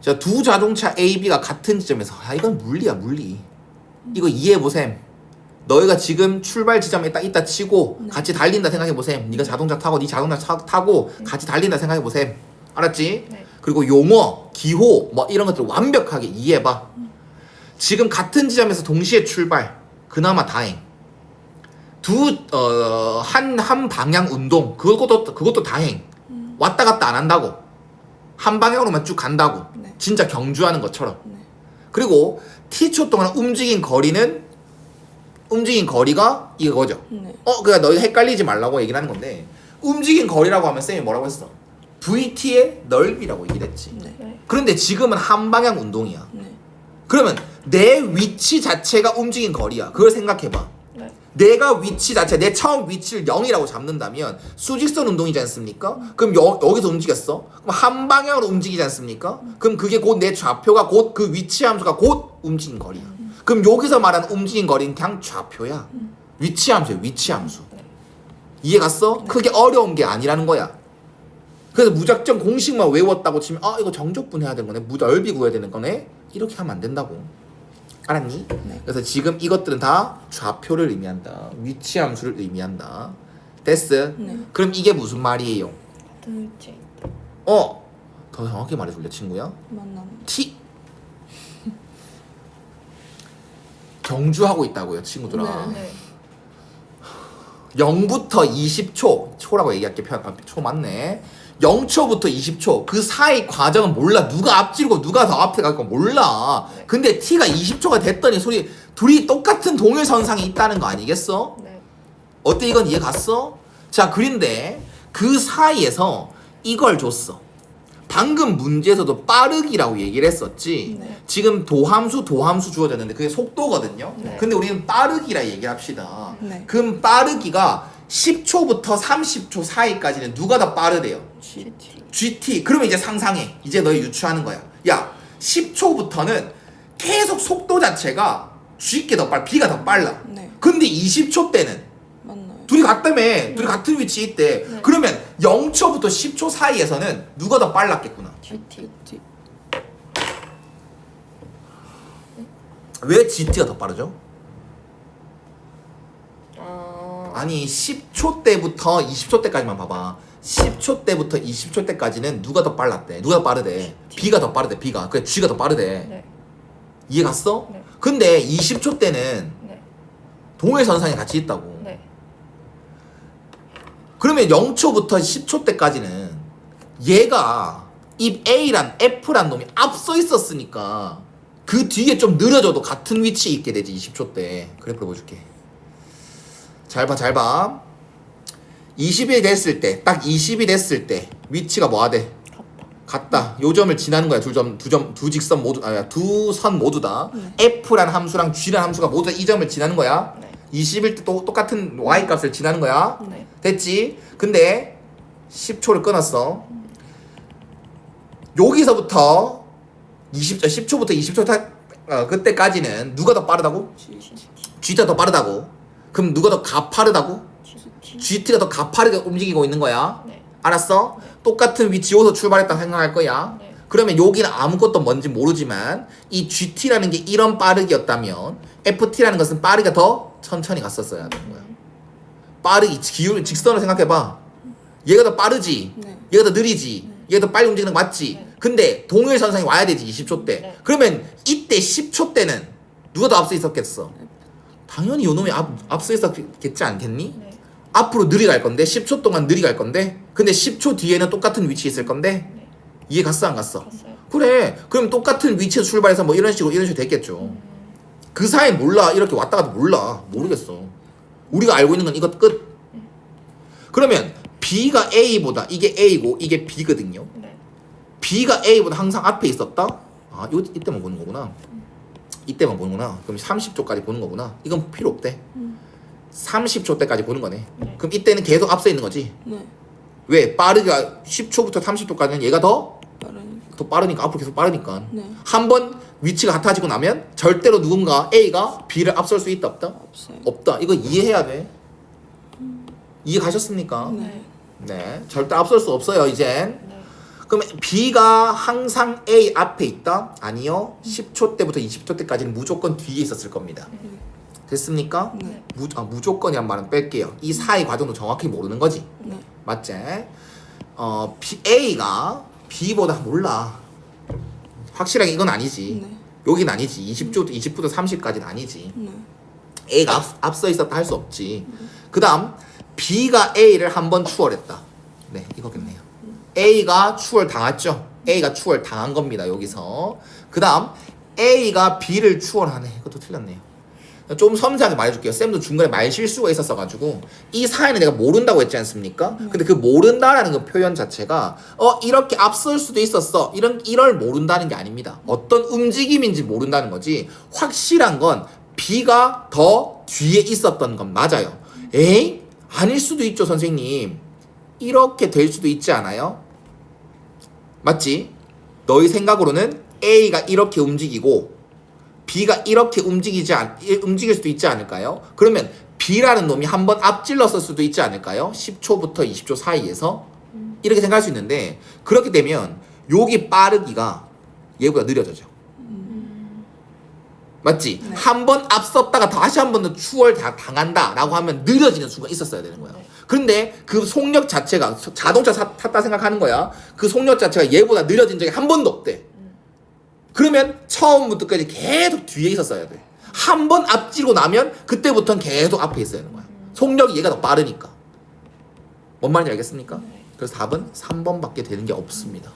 자, 두 자동차 A, B가 같은 지점에서 아 이건 물리야 물리. 이거 이해해 보셈. 너희가 지금 출발 지점에 딱 있다 치고 네. 같이 달린다 생각해 보셈. 네가 자동차 타고 네 자동차 차- 타고 같이 달린다 생각해 보셈. 알았지? 네. 그리고 용어, 기호 뭐 이런 것들 완벽하게 이해해 봐. 지금 같은 지점에서 동시에 출발. 그나마 다행. 두어한 한 방향 운동 그것도 그것도 다행. 왔다 갔다 안 한다고. 한 방향으로만 쭉 간다고. 네. 진짜 경주하는 것처럼. 네. 그리고 t초 동안 움직인 거리는 움직인 거리가 이거죠. 네. 어, 그러니까 너희 헷갈리지 말라고 얘기를 하는 건데 움직인 거리라고 하면 쌤이 뭐라고 했어? VT의 넓이라고 얘기를 했지. 네. 네. 그런데 지금은 한 방향 운동이야. 네. 그러면 내 위치 자체가 움직인 거리야. 그걸 생각해봐. 네. 내가 위치 자체, 내 처음 위치를 0이라고 잡는다면 수직선 운동이지 않습니까? 그럼 여, 여기서 움직였어? 그럼 한 방향으로 움직이지 않습니까? 그럼 그게 곧 내 좌표가 곧 그 위치 함수가 곧 움직인 거리야. 그럼 여기서 말하는 움직인 거리는 그냥 좌표야. 위치 함수야, 위치 함수. 이해 갔어? 크게 어려운 게 아니라는 거야. 그래서 무작정 공식만 외웠다고 치면 아 이거 정적분 해야 되는 거네, 무 넓이 구해야 되는 거네. 이렇게 하면 안 된다고. 알았니? 네. 그래서 지금 이것들은 다 좌표를 의미한다. 위치 함수를 의미한다. 됐어? 네. 그럼 이게 무슨 말이에요? 같은 위치에 있다. 어, 더 정확히 말해줄래 친구야? 만남. T 경주하고 있다고요 친구들아. 네. 네. 0부터 20초 초라고 얘기할게 편, 아, 초 맞네 0초부터 20초 그 사이 과정은 몰라 누가 앞지르고 누가 더 앞에 갈거 몰라 네. 근데 T가 20초가 됐더니 소리 둘이 똑같은 동일선상에 있다는 거 아니겠어? 네. 어때 이건 이해 갔어? 자 그런데 그 사이에서 이걸 줬어 방금 문제에서도 빠르기라고 얘기를 했었지 네. 지금 도함수 도함수 주어졌는데 그게 속도거든요 네. 근데 우리는 빠르기라 얘기합시다 네. 그럼 빠르기가 10초부터 30초 사이까지는 누가 더 빠르대요? G. GT. 그러면 이제 상상해. 이제 너희 유추하는 거야. 야, 10초부터는 계속 속도 자체가 G께 더 빨라. B가 더 빨라. 네. 근데 20초 때는? 둘이 같다며. 둘이 같은 위치에 있대. 네. 그러면 0초부터 10초 사이에서는 누가 더 빨랐겠구나. GT. 왜 GT가 더 빠르죠? 어. 아니 10초 때부터 20초 때까지만 봐봐 10초 때부터 20초 때까지는 누가 더 빨랐대 누가 더 빠르대 B가 더 빠르대 B가 그래 G가 더 빠르대 네. 이해 갔어? 네. 근데 20초 때는 네. 동일선상에 같이 있다고 네. 그러면 0초부터 10초 때까지는 얘가 이 A란 F란 놈이 앞서 있었으니까 그 뒤에 좀 느려져도 같은 위치에 있게 되지 20초 때 그래프 보여줄게 잘봐 잘 봐 20이 됐을 때 딱 20이 됐을 때 위치가 뭐가 돼? 같다. 요 점을 지나는 거야. 두 점, 두 점, 두 직선 모두, 아니, 두선 모두 다. F란 함수랑 G란 함수가 모두 다이 점을 지나는 거야. 네. 20일 때또 똑같은 Y 값을 지나는 거야. 네. 됐지? 근데 10초를 끊었어. 여기서부터 20, 10초부터 20초 타, 어, 그때까지는 누가 더 빠르다고? G. G가 더 빠르다고. 그럼 누가 더 가파르다고? GT. GT가 더 가파르게 움직이고 있는 거야. 네. 알았어? 똑같은 위치 여기서 출발했다고 생각할 거야. 네. 그러면 여기는 아무것도 뭔지 모르지만 이 GT라는 게 이런 빠르기였다면 FT라는 것은 빠르기가 더 천천히 갔었어야 되는 거야. 빠르기 기울 직선을 생각해봐. 얘가 더 빠르지. 네. 얘가 더 느리지. 얘가 더 빨리 움직이는 거 맞지. 네. 근데 동일선상에 와야 되지 20초 때. 네. 그러면 이때 10초 때는 누가 더 앞서 있었겠어? 당연히 요 놈이 앞, 앞서 있었겠지 않겠니? 네. 앞으로 느리 갈 건데 10초 동안 느리 갈 건데 근데 10초 뒤에는 똑같은 위치에 있을 건데 네. 이해 갔어 안 갔어? 갔어요. 그래. 그럼 똑같은 위치에서 출발해서 뭐 이런 식으로 이런 식으로 됐겠죠. 음. 그 사이 몰라. 이렇게 왔다 갔다 몰라. 모르겠어. 우리가 알고 있는 건 이것 끝. 그러면 B가 A보다 이게 A고 이게 B거든요. 네. B가 A보다 항상 앞에 있었다? 아 요, 이때만 보는 거구나. 이때만 보는구나. 그럼 30초까지 보는 거구나. 이건 필요 없대. 30초 때까지 보는 거네. 네. 그럼 이때는 계속 앞서 있는 거지? 네. 왜? 빠르가 10초부터 30초까지는 얘가 더 더 빠르니까. 앞으로 계속 빠르니까 네. 한 번 위치가 같아지고 나면 절대로 누군가 A가 B를 앞설 수 있다 없다? 없어요. 없다 이거 이해해야 돼 이해 가셨습니까? 네. 네 절대 앞설 수 없어요 이젠 네. 그럼 B가 항상 A 앞에 있다? 아니요. 10초 때부터 20초 때까지는 무조건 뒤에 있었을 겁니다. 됐습니까? 네. 무, 아, 무조건이란 말은 뺄게요. 이 사이 과정도 정확히 모르는 거지. 네. 맞지? 어, B, A가 B보다 몰라. 확실하게 이건 아니지. 네. 여긴 아니지. 20조, 20부터 30까지는 아니지. 네. A가 앞, 앞서 있었다 할 수 없지. 그 다음, B가 A를 한 번 추월했다. 네, 이거겠네요. A가 추월 당했죠? A가 추월 당한 겁니다, 여기서. 그 다음, A가 B를 추월하네. 이것도 틀렸네요. 좀 섬세하게 말해줄게요. 쌤도 중간에 말 실수가 있었어가지고 이 사연을 내가 모른다고 했지 않습니까? 근데 그 모른다라는 그 표현 자체가 어 이렇게 앞설 수도 있었어. 이런 이럴 모른다는 게 아닙니다. 어떤 움직임인지 모른다는 거지. 확실한 건 B가 더 뒤에 있었던 건 맞아요. 에이 아닐 수도 있죠, 선생님. 이렇게 될 수도 있지 않아요? 맞지? 너희 생각으로는 A가 이렇게 움직이고 B가 이렇게 움직이지 않, 이- 움직일 수도 있지 않을까요? 그러면 B라는 놈이 한 번 앞질렀을 수도 있지 않을까요? 10초부터 20초 사이에서 이렇게 생각할 수 있는데 그렇게 되면 여기 빠르기가 얘보다 느려져죠. 맞지? 네. 한번 앞섰다가 다시 한 번 더 추월 다- 당한다라고 하면 느려지는 순간 있었어야 되는 거야. 네. 근데 그 속력 자체가 자동차 사- 탔다 생각하는 거야. 그 속력 자체가 얘보다 느려진 적이 한 번도 없대. 그러면 처음부터까지 계속 뒤에 있었어야 돼. 한 번 앞지고 나면 그때부터는 계속 앞에 있어야 되는 거야. 속력이 얘가 더 빠르니까. 뭔 말인지 알겠습니까? 그래서 답은 3번밖에 되는 게 없습니다.